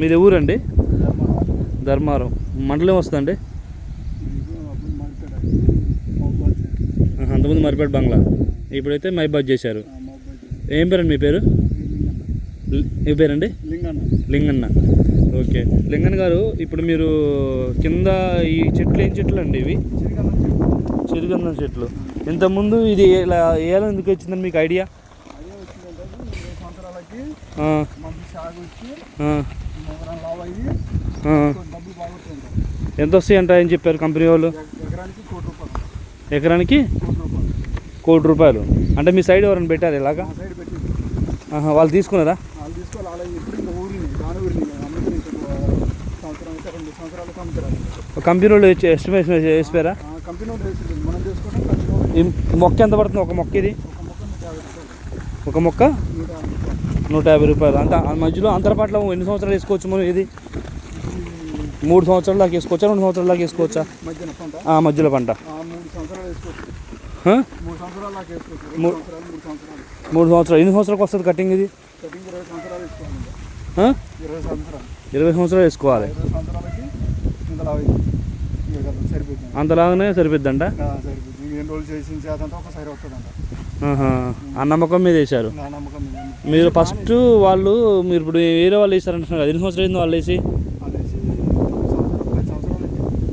మీది ఊరండి? ధర్మారం. మండలం వస్తుందండి? అంతకుముందు మరిపేట బంగ్లా. ఇప్పుడైతే మైబాద్ చేశారు. ఏం పేరండి మీ పేరు? ఏ పేరండి? లింగన్న. ఓకే. లింగన్ గారు ఇప్పుడు మీరు కింద ఈ చెట్లు ఏం చెట్లు అండి ఇవి? చిరుగంధం చెట్లు. ఇంతకుముందు ఇది ఇలా ఏలం ఎందుకు వచ్చిందని మీకు ఐడియా? ఎంత వస్తాయి అంట అని చెప్పారు కంపెనీ వాళ్ళు? ఎకరానికి కోటి రూపాయలు. అంటే మీ సైడ్ ఎవరైనా పెట్టారు ఇలాగా? వాళ్ళు తీసుకున్నారా? కంపెనీ వాళ్ళు ఎస్టిమేషన్ వేసిపోయారా? మొక్క ఎంత పడుతుంది? ఒక మొక్క ఇది? ఒక మొక్క? నూట యాభై రూపాయలు. అంత ఆ మధ్యలో అంతరపాట్లో ఎన్ని సంవత్సరాలు వేసుకోవచ్చు మనం ఇది? మూడు సంవత్సరాల దాకా వేసుకోవచ్చా రెండు సంవత్సరాల దాకా వేసుకోవచ్చా? మధ్యలో పంట? మూడు సంవత్సరాలు ఎన్ని సంవత్సరాలకు వస్తుంది కటింగ్ ఇది? ఇరవై సంవత్సరాలు వేసుకోవాలి. అంతలాగానే సరిపోద్దంట ఆ, నమ్మకం మీద వేశారు. మీరు ఫస్ట్ వాళ్ళు మీరు ఇప్పుడు వేరే వాళ్ళు వేసారంటున్నారు కదా ఎన్ని సంవత్సరాలు అయింది వాళ్ళు వేసి.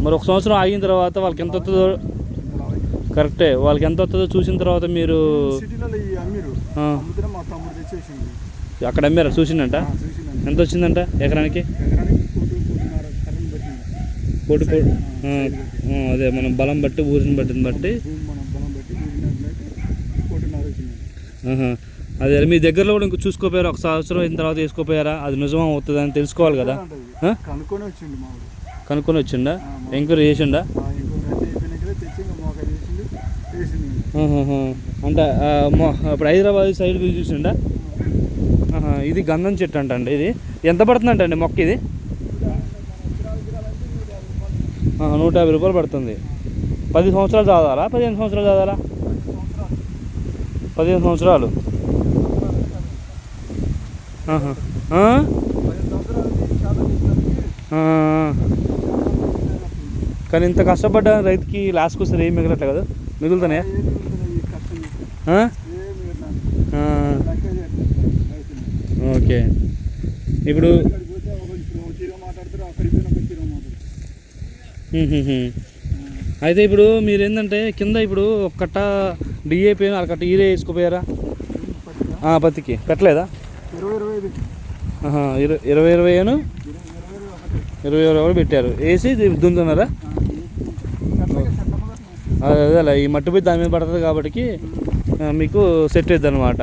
మరి ఒక సంవత్సరం ఆగిన తర్వాత వాళ్ళకి ఎంత వస్తుందో. కరెక్టే. వాళ్ళకి ఎంత వస్తుందో చూసిన తర్వాత మీరు అక్కడ అమ్మారా? చూసిండంట? చూసిందండి ఎంత వచ్చిందంట ఎకరానికి? కోటి కోటి అదే మనం బలం బట్టి ఊరిని బట్టిని బట్టి. అదే మీ దగ్గరలో కూడా ఇంకో చూసుకోపోయారా? ఒక సంవత్సరం అయిన తర్వాత వేసుకోపోయారా? అది నిజమా అవుతుంది అని తెలుసుకోవాలి కదా? కనుక్కొని ఊరు. కనుక్కొని వచ్చిండా? ఎంక్వైరీ చేసిండా. అంటే ఇప్పుడు హైదరాబాద్ సైడ్ చూసిండా? ఇది గంధం చెట్టు అంట అండి ఇది. ఎంత పడుతుందంట అండి మొక్క ఇది? నూట యాభై రూపాయలు పడుతుంది. పది సంవత్సరాలు చదవాలా? పదిహేను సంవత్సరాలు చదవాలా? పదిహేను సంవత్సరాలు. కానీ ఇంత కష్టపడ్డా రైతుకి లాస్ట్ వస్తే ఏం మిగలట్లే కదా? మిగులుతానే ఓకే. ఇప్పుడు అయితే ఇప్పుడు మీరు ఏంటంటే కింద ఇప్పుడు కట్ట డిఏపీ అక్కడ ఈరే వేసుకోపోయారా? పత్తికి. పెట్టలేదా? ఇరవై ఇరవై ఇరవై ఏను? ఇరవైను ఇరవై ఇరవై ఒకటి పెట్టారు. వేసి ఇది దున్నుతున్నారా? చెట్లకి అదే ఈ మట్టి పోయి దాని మీద పడుతుంది కాబట్టి మీకు సెట్ అవుతుంది అనమాట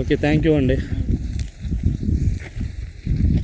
ఓకే థ్యాంక్ యూ అండి.